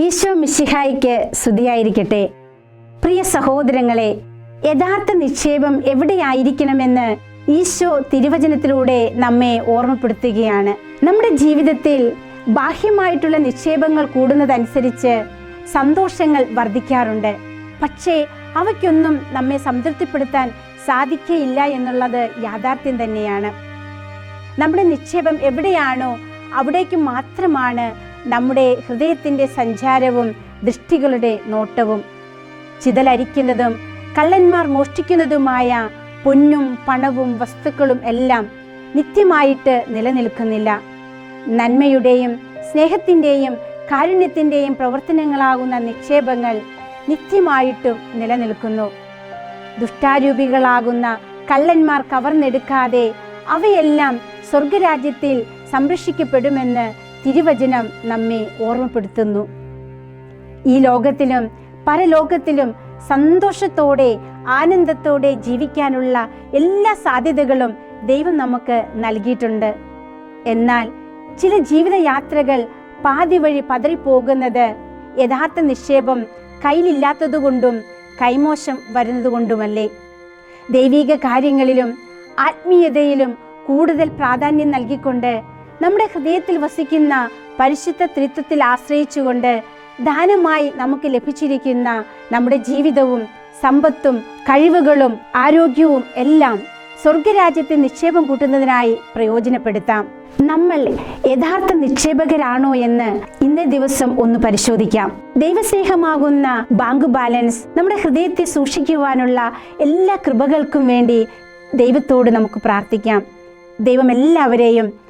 ഈശോ മിശിഹായിക്ക് സ്തുതിയായിരിക്കട്ടെ. പ്രിയ സഹോദരങ്ങളെ യഥാർത്ഥ നിക്ഷേപം എവിടെയായിരിക്കണമെന്ന് ഈശോ തിരുവചനത്തിലൂടെ നമ്മെ ഓർമ്മപ്പെടുത്തുകയാണ്. നമ്മുടെ ജീവിതത്തിൽ ബാഹ്യമായിട്ടുള്ള നിക്ഷേപങ്ങൾ കൂടുന്നതനുസരിച്ച് സന്തോഷങ്ങൾ വർദ്ധിക്കാറുണ്ട്. പക്ഷേ അവയ്ക്കൊന്നും നമ്മെ സംതൃപ്തിപ്പെടുത്താൻ സാധിക്കയില്ല എന്നുള്ളത് യാഥാർത്ഥ്യം തന്നെയാണ്. നമ്മുടെ നിക്ഷേപം എവിടെയാണോ അവിടേക്ക് മാത്രമാണ് നമ്മുടെ ഹൃദയത്തിന്റെ സഞ്ചാരവും ദൃഷ്ടികളുടെ നോട്ടവും ചിതലരിക്കുന്നതും കള്ളന്മാർ മോഷ്ടിക്കുന്നതുമായ പൊന്നും പണവും വസ്തുക്കളും എല്ലാം നിത്യമായിട്ട് നിലനിൽക്കുന്നില്ല. നന്മയുടെയും സ്നേഹത്തിന്റെയും കാരുണ്യത്തിന്റെയും പ്രവർത്തനങ്ങളാകുന്ന നിക്ഷേപങ്ങൾ നിത്യമായിട്ടും നിലനിൽക്കുന്നു. ദുഷ്ടാരൂപികളാകുന്ന കള്ളന്മാർ കവർന്നെടുക്കാതെ അവയെല്ലാം സ്വർഗരാജ്യത്തിൽ സംരക്ഷിക്കപ്പെടുമെന്ന് തിരുവചനം നമ്മെ ഓർമ്മപ്പെടുത്തുന്നു. ഈ ലോകത്തിലും പരലോകത്തിലും സന്തോഷത്തോടെ ആനന്ദത്തോടെ ജീവിക്കാനുള്ള എല്ലാ സാധ്യതകളും ദൈവം നമുക്ക് നൽകിയിട്ടുണ്ട്. എന്നാൽ ചില ജീവിതയാത്രകൾ പാതി വഴി പതറിപ്പോകുന്നത് യഥാർത്ഥ നിക്ഷേപം കയ്യിലില്ലാത്തതുകൊണ്ടും കൈമോശം വരുന്നതുകൊണ്ടുമല്ലേ? ദൈവിക കാര്യങ്ങളിലും ആത്മീയതയിലും കൂടുതൽ പ്രാധാന്യം നൽകിക്കൊണ്ട് നമ്മുടെ ഹൃദയത്തിൽ വസിക്കുന്ന പരിശുദ്ധ ത്രിത്വത്തിൽ ആശ്രയിച്ചുകൊണ്ട് ദാനമായി നമുക്ക് ലഭിച്ചിരിക്കുന്ന നമ്മുടെ ജീവിതവും സമ്പത്തും കഴിവുകളും ആരോഗ്യവും എല്ലാം സ്വർഗരാജ്യത്തെ നിക്ഷേപം കൂട്ടുന്നതിനായി പ്രയോജനപ്പെടുത്താം. നമ്മൾ യഥാർത്ഥ നിക്ഷേപകരാണോ എന്ന് ഇന്നേ ദിവസം ഒന്ന് പരിശോധിക്കാം. ദൈവസ്നേഹമാകുന്ന ബാങ്ക് ബാലൻസ് നമ്മുടെ ഹൃദയത്തെ സൂക്ഷിക്കുവാനുള്ള എല്ലാ കൃപകൾക്കും വേണ്ടി ദൈവത്തോട് നമുക്ക് പ്രാർത്ഥിക്കാം. ദൈവം എല്ലാവരെയും